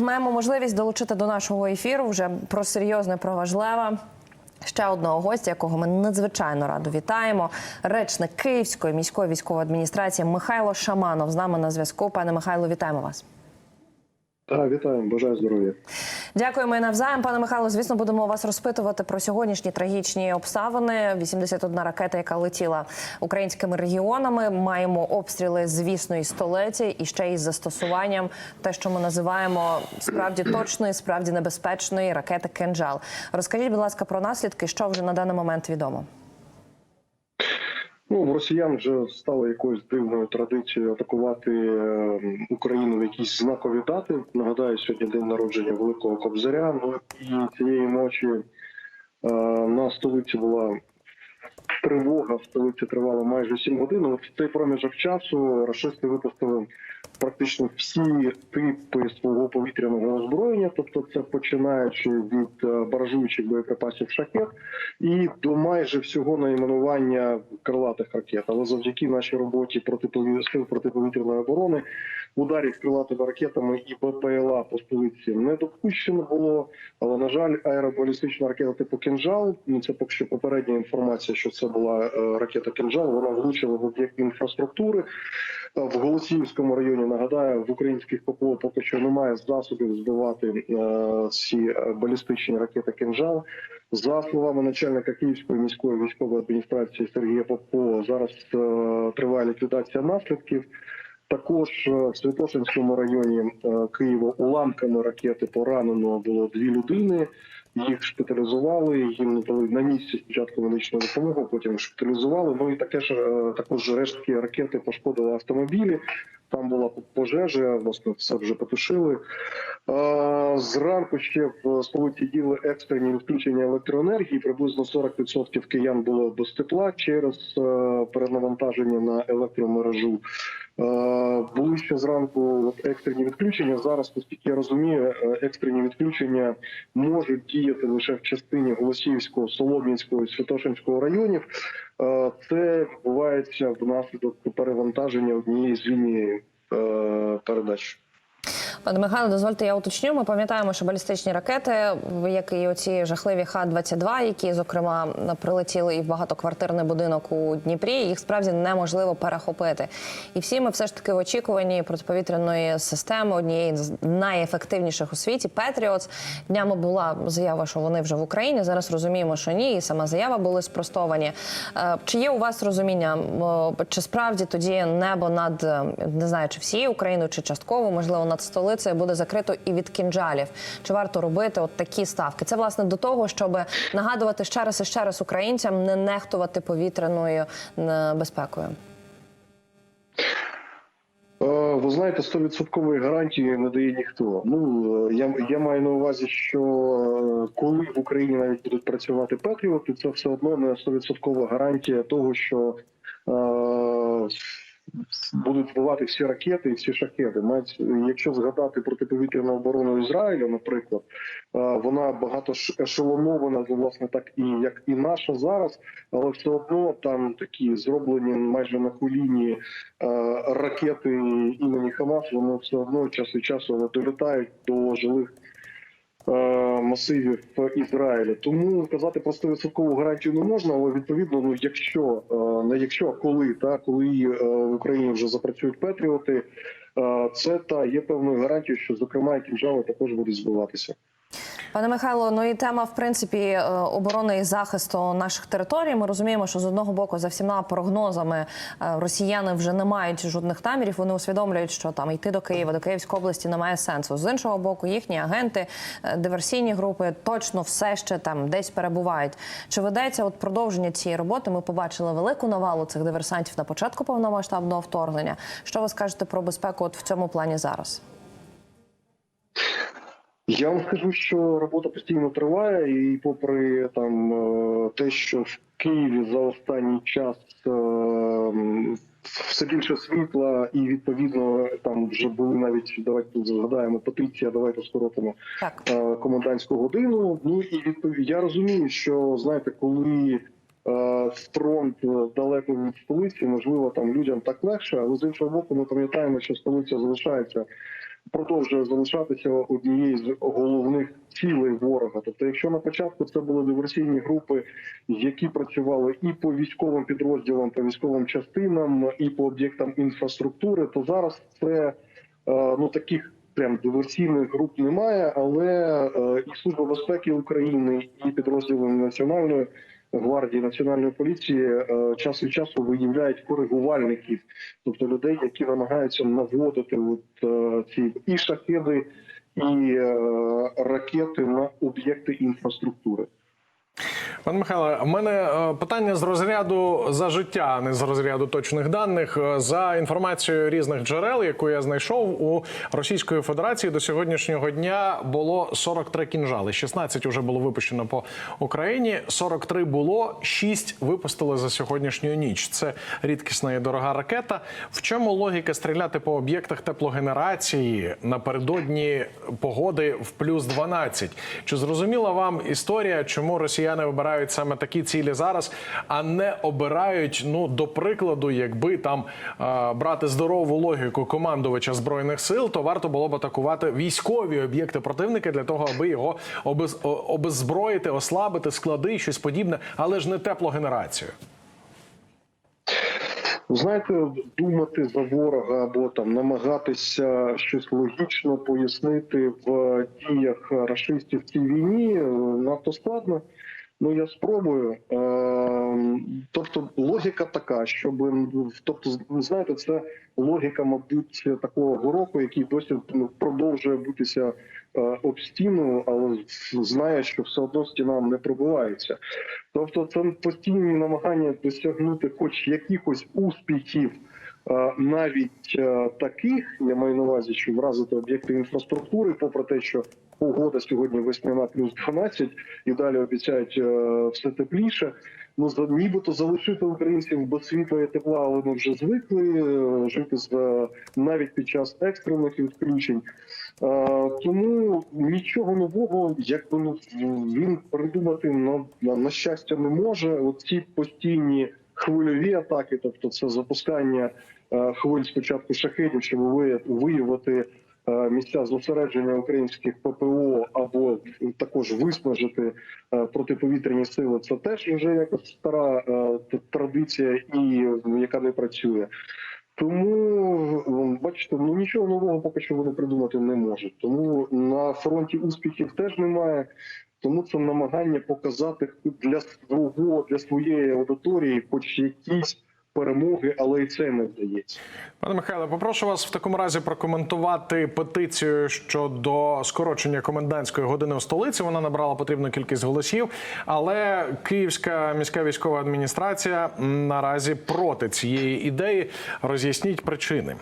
Маємо можливість долучити до нашого ефіру вже про серйозне, про важливе. Ще одного гостя, якого ми надзвичайно радо вітаємо. Речник Київської міської військової адміністрації Михайло Шаманов з нами на зв'язку. Пане Михайло, вітаємо вас. Так, вітаємо, бажаю здоров'я. Дякуємо і навзаєм. Пане Михайло, звісно, будемо вас розпитувати про сьогоднішні трагічні обставини. 81 ракета, яка летіла українськими регіонами. Маємо обстріли, звісно, із столиці і ще із застосуванням те, що ми називаємо справді точної, справді небезпечної ракети «Кинджал». Розкажіть, будь ласка, про наслідки, що вже на даний момент відомо. Ну, в росіян вже стало якоюсь дивною традицією атакувати е, Україну в якісь знакові дати. Нагадаю, сьогодні день народження Великого Кобзаря. Ну і цієї ночі е, на столиці була тривога. В столиці тривала майже 7 годин. От в цей проміжок часу рашисти випустили практично всі типи свого повітряного озброєння, тобто це починаючи від е, баражуючих боєприпасів шахет і до майже всього найменування крилатих ракет. Але завдяки нашій роботі протипові сил протиповітряної оборони ударів крилатими ракетами і БПЛА по столиці не допущено було. Але на жаль, аеробалістична ракета типу «Кинжал», ну це поки що попередня інформація, що це була е, ракета «Кинжал», Вона влучила в об'єкт інфраструктури в Голосіївському районі. Нагадаю, в українських ППО поки що немає засобів збивати е, ці е, балістичні ракети «Кинжал». За словами начальника Київської міської військової адміністрації Сергія Попова зараз е, триває ліквідація наслідків. Також е, в Святошинському районі е, Києва уламками ракети поранено було дві людини. Їх шпиталізували, їм надали на місці спочатку медичну допомогу, потім шпиталізували. Ну і таке ж е, також рештки ракети пошкодили автомобілі. Там була пожежа, власне, все вже потушили. Зранку ще в столиці діли екстрені відключення електроенергії. Приблизно 40% киян було без тепла через перенавантаження на електромережу. Е, Були ще зранку екстрені відключення. Зараз, оскільки я розумію, е, екстрені відключення можуть діяти лише в частині Голосіївського, Солом'янського і Святошинського районів. Е, Це відбувається внаслідок перевантаження однієї з лінії передач. Пане Михайло, дозвольте, я уточню. Ми пам'ятаємо, що балістичні ракети, як і оці жахливі Х-22, які зокрема прилетіли і в багатоквартирний будинок у Дніпрі, їх справді неможливо перехопити. І всі ми все ж таки в очікуванні протиповітряної системи однієї з найефективніших у світі Петріотс. Днями була заява, що вони вже в Україні. Зараз розуміємо, що ні, і сама заява були спростовані. Е, Чи є у вас розуміння, чи справді тоді небо над е, не знаю, чи всією Україною, чи частково, можливо, над столицею буде закрито і від кінжалів? Чи варто робити от такі ставки? Це власне до того, щоб нагадувати ще раз і ще раз українцям не нехтувати повітряною е, безпекою. Е, Ви знаєте, 100% гарантії не дає ніхто. Ну е, я, я маю на увазі, що коли в Україні навіть будуть працювати патріоти, це все одно не 100% гарантія того, що е, будуть збивати всі ракети і всі шахеди. Навіть якщо згадати протиповітряну оборону Ізраїлю, наприклад, е, вона багато ешелонована, ну, власне, так і як і наша зараз, але все одно там такі зроблені майже на коліні е, ракети імені Хамас, вони все одно час від часу вони долітають до жилих е, масивів Ізраїля. Тому казати про 100% гарантію не можна, але відповідно, ну якщо е, не якщо, а коли та коли е, в Україні вже запрацюють патріоти, е, це та є певною гарантією, що зокрема і кінжали також будуть збиватися. Пане Михайло, ну і тема в принципі е, оборони і захисту наших територій. Ми розуміємо, що з одного боку, за всіма прогнозами, е, росіяни вже не мають жодних намірів. Вони усвідомлюють, що там йти до Києва, до Київської області немає сенсу. З іншого боку, їхні агенти, е, диверсійні групи точно все ще там десь перебувають. Чи ведеться от продовження цієї роботи? Ми побачили велику навалу цих диверсантів на початку повномасштабного вторгнення. Що ви скажете про безпеку от в цьому плані зараз? Я вам скажу, що робота постійно триває, і попри там е, те, що в Києві за останній час е, все більше світла, і відповідно там вже були навіть давайте згадаємо петиція, давайте скоротимо Так. е, комендантську годину. Ну і відповідь я розумію, що знаєте, коли фронт далеко від столиці, можливо, там людям так легше, але з іншого боку, ми пам'ятаємо, що столиця залишається продовжує залишатися однією з головних цілей ворога. Тобто, якщо на початку це були диверсійні групи, які працювали і по військовим підрозділам, по військовим частинам, і по об'єктам інфраструктури, то зараз це е, ну таких. Прям диверсійних груп немає, але е, і служба безпеки України, і підрозділи національної гвардії національної поліції е, час від часу виявляють коригувальників, тобто людей, які намагаються наводити от, е, ці і шахеди, і е, ракети на об'єкти інфраструктури. Пане Михайле, у мене е, питання з розряду за життя, а не з розряду точних даних. Е, За інформацією різних джерел, яку я знайшов у Російської Федерації до сьогоднішнього дня було 43 кінжали. 16 вже було випущено по Україні. 43 було, 6 випустили за сьогоднішню ніч. Це рідкісна і дорога ракета. В чому логіка стріляти по об'єктах теплогенерації напередодні погоди в плюс 12? Чи зрозуміла вам історія, чому росіяни вибирають саме такі цілі зараз, а не обирають, ну до прикладу, якби там е, брати здорову логіку командувача збройних сил, то варто було б атакувати військові об'єкти противника для того, аби його обез, обеззброїти, ослабити склади щось подібне, але ж не теплогенерацію. Знаєте, думати за ворога або там намагатися щось логічно пояснити в діях рашистів в цій війні е, надто складно. Ну я спробую. Е, Тобто логіка така, щоб тобто, ви знаєте, це логіка, мабуть, такого гороку, який досі ну, продовжує бутися е, об стіну, але знає, що все одно стіна не пробивається. Тобто, це постійні намагання досягнути хоч якихось успіхів, навіть е, таких, я маю на увазі, що вразити об'єкти інфраструктури, попри те, що погода сьогодні весняна плюс 12, і далі обіцяють е, все тепліше. Ну нібито залишити українців без світла і тепла, ми вже звикли е, жити з е, навіть під час екстрених відключень. Е, Тому нічого нового, якби ну він придумати на, на, на щастя не може. Оці постійні хвильові атаки, тобто це запускання е, хвиль спочатку шахедів, щоб виявити е, місця зосередження українських ППО або також виснажити е, протиповітряні сили. Це теж вже якась стара е, традиція, і ну, яка не працює. Тому бачите, ну нічого нового поки що вони придумати не можуть. Тому на фронті успіхів теж немає. Тому це намагання показати для свого для своєї аудиторії, хоч якісь перемоги, але і це не вдається. Пане Михайле, попрошу вас в такому разі прокоментувати петицію щодо скорочення комендантської години у столиці. Вона набрала потрібну кількість голосів, але Київська міська військова адміністрація наразі проти цієї ідеї. Роз'ясніть причини.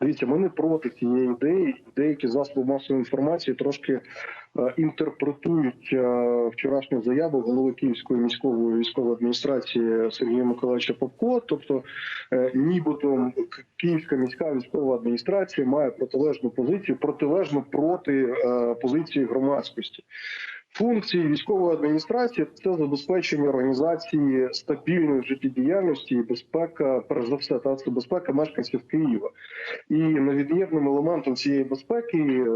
Дивіться, ми не проти цієї ідеї. Деякі засоби масової інформації трошки інтерпретують е, вчорашню заяву голови Київської міської військової адміністрації Сергія Миколаївича Попко. Тобто, е, нібито Київська міська військова адміністрація має протилежну позицію, протилежну проти е, позиції громадськості. Функції військової адміністрації це забезпечення організації стабільної життєдіяльності і безпека, перш за все, та це безпека мешканців Києва. І невід'ємним елементом цієї безпеки е,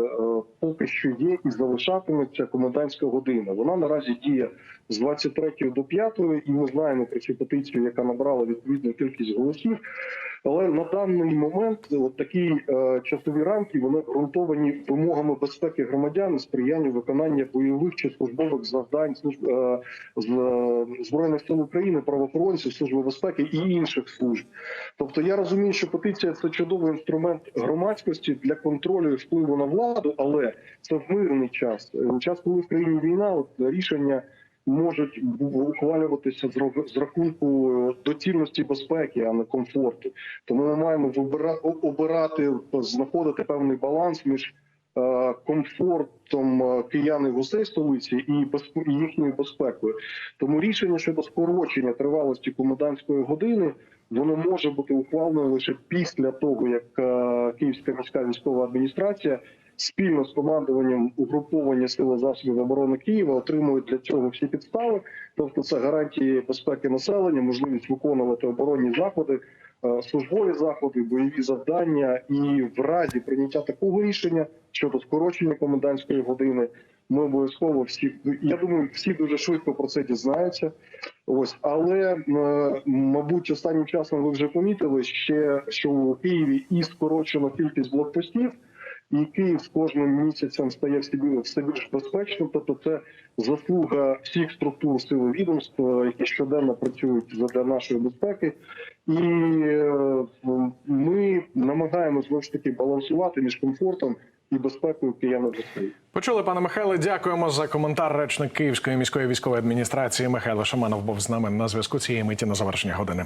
поки що є і залишатиметься комендантська година. Вона наразі діє з 23 до 5, і ми знаємо про цю петицію, яка набрала відповідну кількість голосів. Але на даний момент от такі е, часові рамки вони ґрунтовані вимогами безпеки громадян, сприяння виконання бойових чи службових завдань служб е, з е, збройних сил України, правоохоронців, служби безпеки і інших служб. Тобто я розумію, що петиція це чудовий інструмент громадськості для контролю і впливу на владу, але це в мирний час. Час, коли в країні війна, от рішення можуть ухвалюватися з рах- з рахунку доцільності безпеки, а не комфорту. Тому ми маємо вибира- обирати, знаходити певний баланс між е, комфортом е, киян і гостей столиці і їхньою безпекою. Тому рішення щодо скорочення тривалості комендантської години воно може бути ухвалено лише після того, як е, Київська міська військова адміністрація спільно з командуванням угруповання сили засобів оборони Києва отримують для цього всі підстави, тобто це гарантії безпеки населення, можливість виконувати оборонні заходи, е, службові заходи, бойові завдання, і в разі прийняття такого рішення щодо скорочення комендантської години, ми обов'язково всі я думаю, всі дуже швидко про це дізнаються. Ось, але е, мабуть, останнім часом ви вже помітили ще, що у Києві і скорочено кількість блокпостів. І Київ з кожним місяцем стає все більш безпечним. Тобто, це заслуга всіх структур сили відомств, е, які щоденно працюють для нашої безпеки, і е, ми намагаємося знову ж таки балансувати між комфортом і безпекою киян областей. Почули, пане Михайле. Дякуємо за коментар. Речник Київської міської військової адміністрації Михайло Шаманов був з нами на зв'язку цієї миті на завершення години.